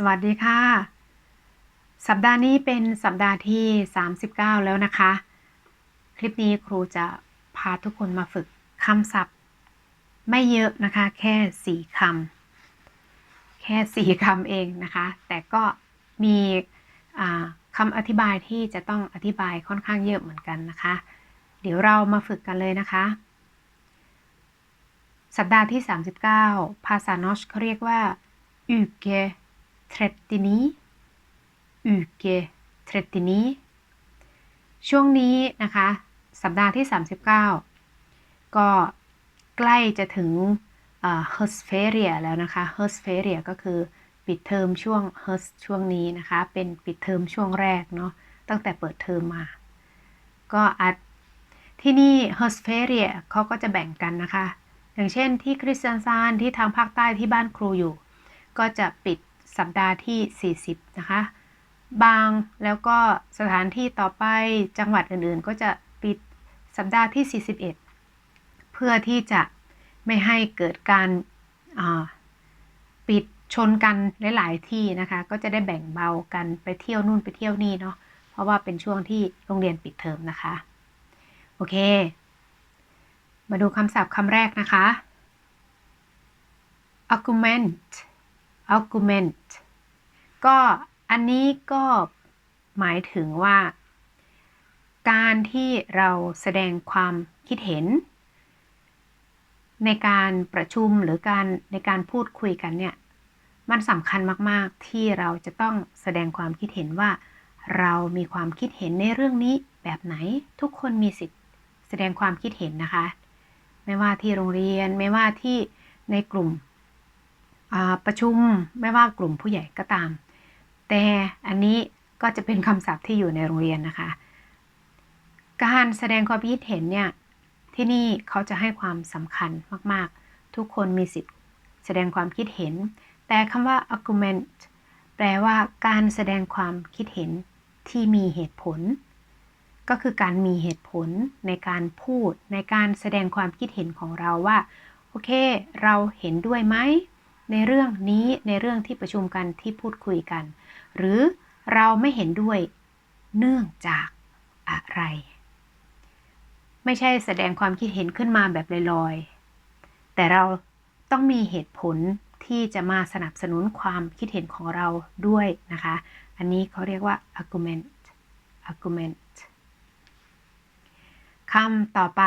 สวัสดีค่ะ สัปดาห์นี้เป็นสัปดาห์ที่ 39 แล้วนะคะ คลิปนี้ครูจะพาทุกคนมาฝึกคำศัพท์ ไม่เยอะนะคะ แค่4คำแค่4คำเองนะคะ แต่ก็มีอ่าคำอธิบายที่จะต้องอธิบายค่อนข้างเยอะเหมือนกันนะคะ เดี๋ยวเรามาฝึกกันเลยนะคะ สัปดาห์ที่ 39 ภาษานอชเขาเรียกว่า uke 39 uke 39ช่วงนี้นะคะ สัปดาห์ที่ 39 ก็ใกล้จะถึงเฮอร์สเฟเรียแล้วนะคะเฮอร์สเฟเรียก็คือปิดเทอมช่วงเฮอร์สช่วงนี้นะคะ เป็นปิดเทอมช่วงแรกเนาะตั้งแต่เปิดเทอมมา ก็อาจที่นี่เฮอร์สเฟเรียเขาก็จะแบ่งกันนะคะ อย่างเช่นที่คริสเตียนซานที่ทางภาคใต้ที่บ้านครูอยู่ ก็จะปิด สัปดาห์ที่ 40 นะคะ บางแล้วก็สถานที่ต่อไปจังหวัดอื่นๆ ก็จะปิดสัปดาห์ที่ 41 เพื่อที่จะไม่ให้เกิดการปิดชนกันหลาย ๆ ที่นะคะ ก็จะได้แบ่งเบากันไปเที่ยวนู่นไปเที่ยวนี่เนาะเพราะว่าเป็นช่วงที่โรงเรียนปิดเทอมนะคะ โอเค มาดูคำศัพท์คำแรกนะคะ argument argument ก็อันนี้ก็หมายถึงว่า การที่เราแสดงความคิดเห็น ในการประชุมหรือการในการพูดคุยกันเนี่ย มันสำคัญมาก ๆ ที่เราจะต้องแสดงความคิดเห็นว่า เรามีความคิดเห็นในเรื่องนี้แบบไหน ทุกคนมีสิทธิ์แสดงความคิดเห็นนะคะ ไม่ว่าที่โรงเรียนไม่ว่าที่ในกลุ่ม ประชุมไม่ว่ากลุ่มผู้ใหญ่ก็ตาม แต่อันนี้ก็จะเป็นคำศัพท์ที่อยู่ในโรงเรียนนะคะ การแสดงความคิดเห็นเนี่ยที่นี่เขาจะให้ความสำคัญมาก ๆ ทุกคนมีสิทธิ์แสดงความคิดเห็น แต่คำว่า argument แปลว่าการแสดงความคิดเห็นที่มีเหตุผล ก็คือการมีเหตุผลในการพูดในการแสดงความคิดเห็นของเราว่า โอเค เราเห็นด้วยไหม ในเรื่องนี้ในเรื่องที่ประชุมกันที่พูดคุยกัน หรือเราไม่เห็นด้วยเนื่องจากอะไร ไม่ใช่แสดงความคิดเห็นขึ้นมาแบบลอยๆ แต่เราต้องมีเหตุผลที่จะมาสนับสนุนความคิดเห็นของเราด้วยนะคะ อันนี้เขาเรียกว่า argument argument คำต่อไป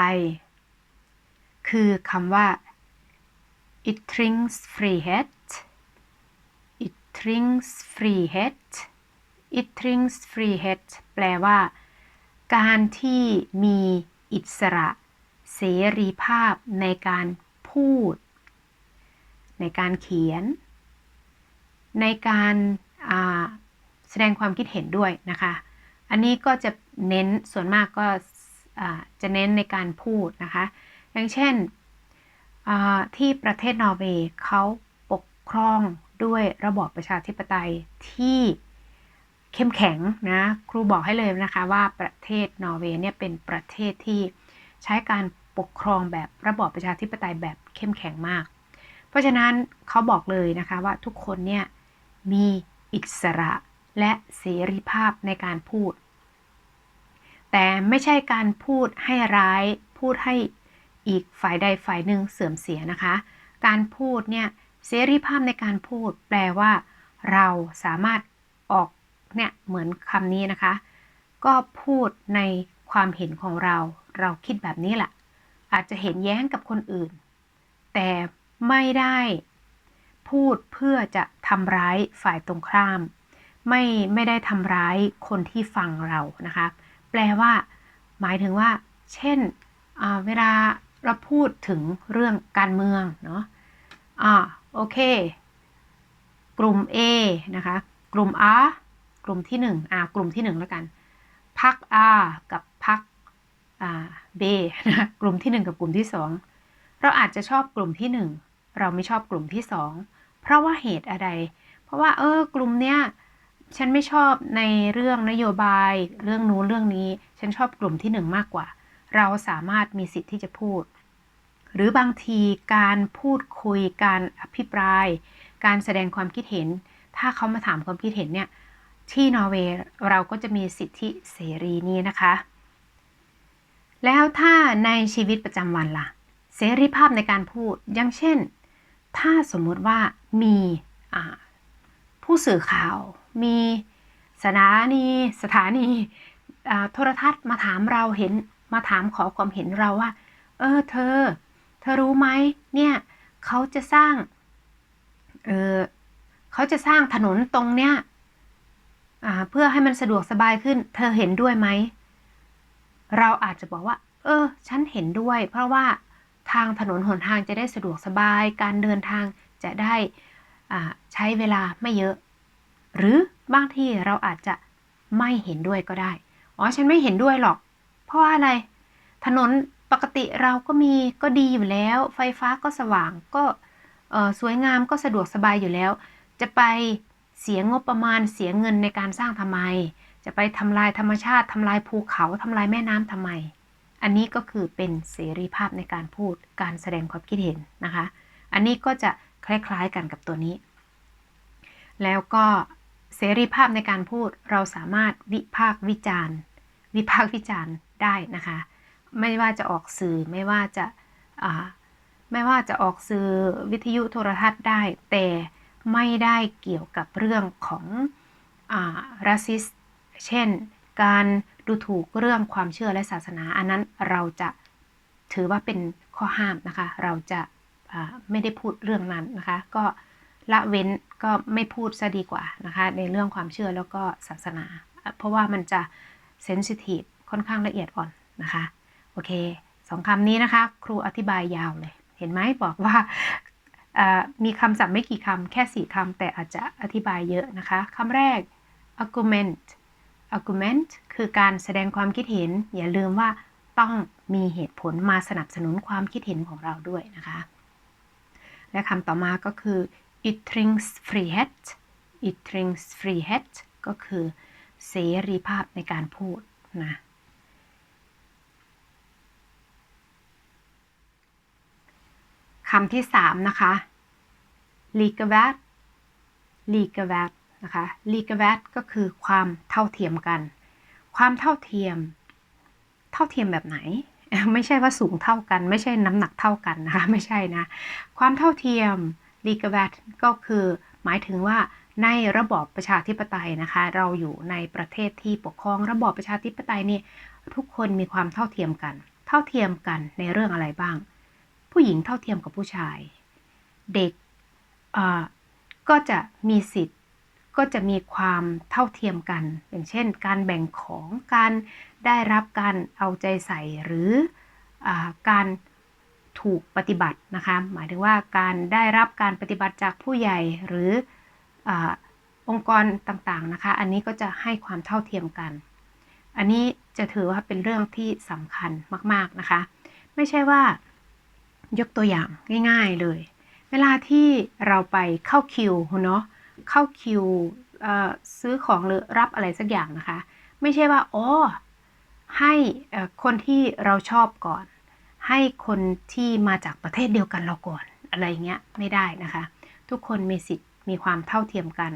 คือคำว่า ytringsfrihet ytringsfrihet ytringsfrihet แปลว่า การที่มีอิสระ เสรีภาพในการพูด ในการเขียน ในการแสดงความคิดเห็นด้วยนะคะ อันนี้ก็จะเน้นส่วนมากก็จะเน้นในการพูดนะคะ อย่างเช่น ที่ประเทศนอร์เวย์เขาปกครองด้วยระบอบประชาธิปไตยที่เข้มแข็งนะ ครูบอกให้เลยนะคะว่าประเทศนอร์เวย์เนี่ยเป็นประเทศที่ใช้การปกครองแบบระบอบประชาธิปไตยแบบเข้มแข็งมาก เพราะฉะนั้นเขาบอกเลยนะคะว่าทุกคนเนี่ยมีอิสระและเสรีภาพในการพูด แต่ไม่ใช่การพูดให้ร้ายพูดให้ อีกฝ่ายใดฝ่ายหนึ่งเสื่อมเสียนะคะ การพูดเนี่ยเสรีภาพในการพูด แปลว่า เราสามารถออกเนี่ยเหมือนคำนี้นะคะ ก็พูดในความเห็นของเรา เราคิดแบบนี้แหละอาจจะเห็นแย้งกับคนอื่น แต่ไม่ได้พูดเพื่อจะทำร้ายฝ่ายตรงข้าม ไม่ไม่ได้ทำร้ายคนที่ฟังเรานะคะ แปลว่า หมายถึงว่า เช่นเวลา เราพูดถึงเรื่องการเมืองเนาะอ่าโอเค กลุ่ม A นะคะ กลุ่ม R กลุ่มที่1อ่ากลุ่มที่1แล้วกันพัก R กับพักอ่า B นะกลุ่มที่ 1 กับกลุ่มที่ 2 เราอาจจะชอบกลุ่มที่ 1 เราไม่ชอบกลุ่มที่ 2 เพราะว่าเหตุอะไร เพราะว่าเออกลุ่มเนี้ยฉันไม่ชอบในเรื่องนโยบายเรื่องนู้นเรื่องนี้ ฉันชอบกลุ่มที่ 1 มากกว่า เราสามารถมีสิทธิ์ที่จะพูด หรือบางทีการพูดคุยการอภิปราย การแสดงความคิดเห็น ถ้าเขามาถามความคิดเห็นเนี่ยที่นอร์เวย์เราก็จะมีสิทธิเสรีนี้นะคะ แล้วถ้าในชีวิตประจำวันล่ะ เสรีภาพในการพูดอย่างเช่น ถ้าสมมุติว่ามีผู้สื่อข่าว มีสถานีสถานีโทรทัศน์มาถามเราเห็นมาถามขอความเห็นเราว่า เออเธอ เธอรู้ไหมเนี่ยเขาจะสร้างเออเขาจะสร้างถนนตรงเนี้ยเพื่อให้มันสะดวกสบายขึ้น เธอเห็นด้วยไหม เราอาจจะบอกว่า เออ ฉันเห็นด้วย เพราะว่าทางถนนหนทางจะได้สะดวกสบาย การเดินทางจะได้ใช้เวลาไม่เยอะ หรือบางที่เราอาจจะไม่เห็นด้วยก็ได้ อ๋อ ฉันไม่เห็นด้วยหรอก เพราะอะไร ถนน ปกติเราก็มีก็ดีอยู่แล้ว ไฟฟ้าก็สว่างก็สวยงามก็สะดวกสบายอยู่แล้ว จะไปเสียงบประมาณเสียเงินในการสร้างทำไม จะไปทำลายธรรมชาติทำลายภูเขาทำลายแม่น้ำทำไม อันนี้ก็คือเป็นเสรีภาพในการพูดการแสดงความคิดเห็นนะคะ อันนี้ก็จะคล้ายๆกันกับตัวนี้ แล้วก็เสรีภาพในการพูดเราสามารถวิพากษ์วิจารณ์ วิพากษ์วิจารณ์ได้นะคะ ไม่ว่าจะออกสื่อไม่ว่าจะไม่ว่าจะออกสื่อวิทยุโทรทัศน์ได้ แต่ไม่ได้เกี่ยวกับเรื่องของรัสซิส เช่น การดูถูกเรื่องความเชื่อและศาสนา อันนั้นเราจะถือว่าเป็นข้อห้ามนะคะ เราจะไม่ได้พูดเรื่องนั้นนะคะ ก็ละเว้นก็ไม่พูดซะดีกว่านะคะ ในเรื่องความเชื่อแล้วก็ศาสนา เพราะว่ามันจะเซนซิทีฟค่อนข้างละเอียดอ่อนนะคะ โอเคสองคำนี้นะคะ ครูอธิบายยาวเลย เห็นไหมบอกว่ามีคำศัพท์ไม่กี่คำแค่สี่คำแต่อาจจะอธิบายเยอะนะคะคำแรก argument argument คือการแสดงความคิดเห็น อย่าลืมว่าต้องมีเหตุผลมาสนับสนุนความคิดเห็นของเราด้วยนะคะ และคำต่อมาก็คือ ytringsfrihet ytringsfrihet ก็คือเสรีภาพในการพูดนะ คำที่สามนะคะ l i k e v a t l i k e v a t นะคะ l i k e v a t ก็คือความเท่าเทียมกัน ความเท่าเทียม เท่าเทียมแบบไหน ไม่ใช่ว่าสูงเท่ากัน ไม่ใช่น้ำหนักเท่ากันนะคะ ไม่ใช่นะ ความเท่าเทียม l i k e v a t ก็คือหมายถึงว่าในระบอบประชาธิปไตยนะคะ เราอยู่ในประเทศที่ปกครองระบอบประชาธิปไตยนี่ทุกคนมีความเท่าเทียมกัน เท่าเทียมกันในเรื่องอะไรบ้าง ผู้หญิงเท่าเทียมกับผู้ชาย เด็กก็จะมีสิทธิ์ก็จะมีความเท่าเทียมกัน อย่างเช่น การแบ่งของการได้รับการเอาใจใส่หรืออการถูกปฏิบัตินะคะหมายถึงว่าการได้รับการปฏิบัติจากผู้ใหญ่หรืออองค์กรต่างๆนะคะ อันนี้ก็จะให้ความเท่าเทียมกัน อันนี้จะถือว่าเป็นเรื่องที่สำคัญมาก ๆนะคะ ไม่ใช่ว่า ยกตัวอย่างง่าย ๆเลย เวลาที่เราไปเข้าคิวเนาะเข้าคิวซื้อของหรือรับอะไรสักอย่างนะคะ ไม่ใช่ว่าอ๋อให้คนที่เราชอบก่อน ให้คนที่มาจากประเทศเดียวกันเราก่อนอะไรเงี้ยไม่ได้นะคะ ทุกคนมีสิทธิ์มีความเท่าเทียมกัน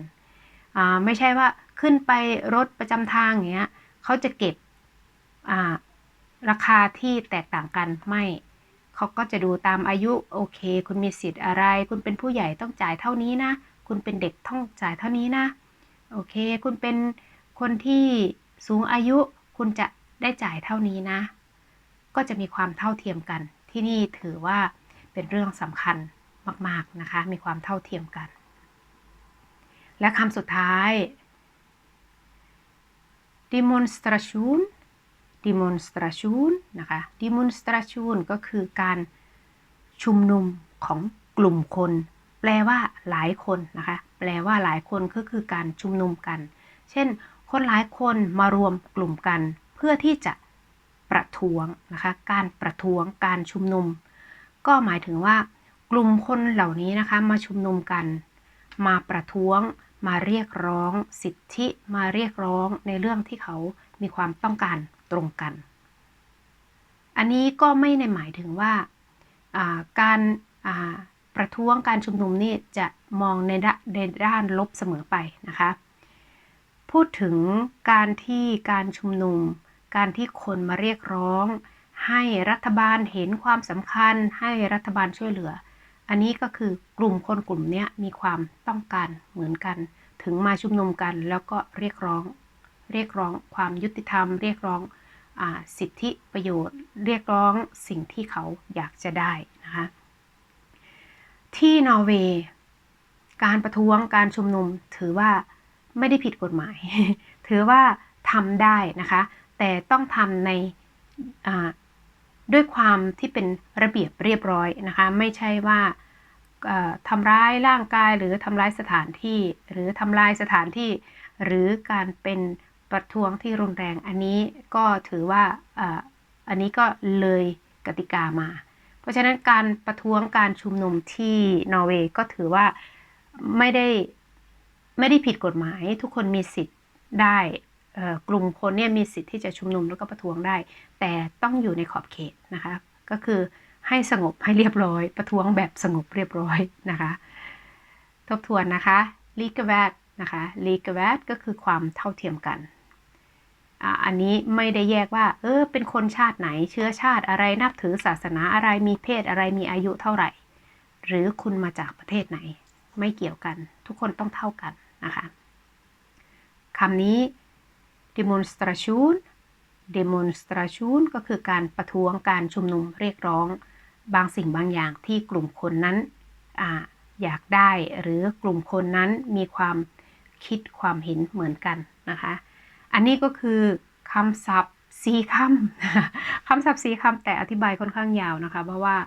ไม่ใช่ว่าขึ้นไปรถประจำทางอย่างเงี้ยเขาจะเก็บราคาที่แตกต่างกันไม่ เขาก็จะดูตามอายุโอเค คุณมีสิทธิ์อะไร คุณเป็นผู้ใหญ่ต้องจ่ายเท่านี้นะ คุณเป็นเด็กต้องจ่ายเท่านี้นะ โอเค คุณเป็นคนที่สูงอายุคุณจะได้จ่ายเท่านี้นะ ก็จะมีความเท่าเทียมกัน ที่นี่ถือว่าเป็นเรื่องสำคัญมาก ๆ นะคะ มีความเท่าเทียมกัน และคำสุดท้าย demonstration demonstration นะคะ demonstration ก็คือการชุมนุมของกลุ่มคน แปลว่าหลายคนนะคะ แปลว่าหลายคนก็คือการชุมนุมกัน เช่น คนหลายคนมารวมกลุ่มกัน เพื่อที่จะประท้วงนะคะ การประท้วง การชุมนุม ก็หมายถึงว่า กลุ่มคนเหล่านี้นะคะ มาชุมนุมกัน มาประท้วง มาเรียกร้อง สิทธิ มาเรียกร้องในเรื่องที่เขามีความต้องการ ตรงกัน อันนี้ก็ไม่ในหมายถึงว่าการประท้วงการชุมนุมนี่จะมองในด้าในด้านลบเสมอไปนะคะ พูดถึงการที่การชุมนุม การที่คนมาเรียกร้อง ให้รัฐบาลเห็นความสำคัญ ให้รัฐบาลช่วยเหลือ อันนี้ก็คือกลุ่มคนกลุ่มนี้มีความต้องการเหมือนกัน ถึงมาชุมนุมกันแล้วก็เรียกร้อง เรียกร้องความยุติธรรม เรียกร้องอสิทธิประโยชน์ เรียกร้องสิ่งที่เขาอยากจะได้นะคะที่นอร์เวย์การประท้วงการชุมนุมถือว่าไม่ได้ผิดกฎหมาย ถือว่าทำได้นะคะ แต่ต้องทำในด้วยความที่เป็นระเบียบเรียบร้อยนะคะ ไม่ใช่ว่าทำร้ายร่างกายหรือทำร้ายสถานที่ หรือทำลายสถานที่ หรือการเป็น ประท้วงที่รุนแรง อันนี้ก็ถือว่าอันนี้ก็เลยกติกามา เพราะฉะนั้นการประท้วงการชุมนุมที่นอร์เวย์ก็ถือว่าไม่ได้ไม่ได้ผิดกฎหมาย ทุกคนมีสิทธิ์ได้กลุ่มคนเนี่ยมีสิทธิ์ที่จะชุมนุมแล้วก็ประท้วงได้ แต่ต้องอยู่ในขอบเขตนะคะ ก็คือให้สงบให้เรียบร้อย ประท้วงแบบสงบเรียบร้อยนะคะ ทบทวนนะคะลีกแวดนะคะลีกแวดก็คือความเท่าเทียมกัน อันนี้ไม่ได้แยกว่า เออ เป็นคนชาติไหน เชื้อชาติอะไรนับถือศาสนาอะไรมีเพศอะไรมีอายุเท่าไหร่ หรือคุณมาจากประเทศไหน ไม่เกี่ยวกัน ทุกคนต้องเท่ากันนะคะคำนี้ demonstration demonstration ก็คือการประท้วงการชุมนุมเรียกร้อง บางสิ่งบางอย่างที่กลุ่มคนนั้นออยากได้หรือกลุ่มคนนั้นมีความคิดความเห็นเหมือนกันนะคะ อันนี้ก็คือคำศัพท์สีคำคำศัพท์สีคำแต่อธิบายค่อนข้างยาวนะคะ เพราะว่า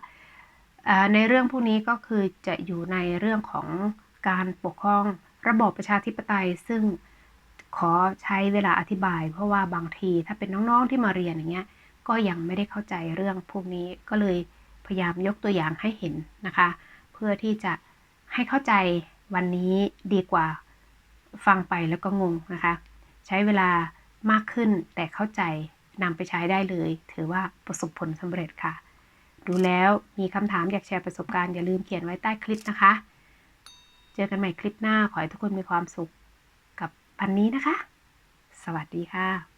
ในเรื่องพวกนี้ก็คือจะอยู่ในเรื่องของการปกครองระบอบประชาธิปไตย ซึ่งขอใช้เวลาอธิบาย เพราะว่าบางทีถ้าเป็นน้องๆที่มาเรียนอย่างเงี้ยก็ยังไม่ได้เข้าใจเรื่องพวกนี้ก็เลยพยายามยกตัวอย่างให้เห็นนะคะ เพื่อที่จะให้เข้าใจวันนี้ดีกว่าฟังไปแล้วก็งงนะคะ ใช้เวลามากขึ้นแต่เข้าใจนำไปใช้ได้เลย ถือว่าประสบผลสำเร็จค่ะ ดูแล้วมีคำถามอยากแชร์ประสบการณ์อย่าลืมเขียนไว้ใต้คลิปนะคะ เจอกันใหม่คลิปหน้าขอให้ทุกคนมีความสุขกับพันนี้นะคะ สวัสดีค่ะ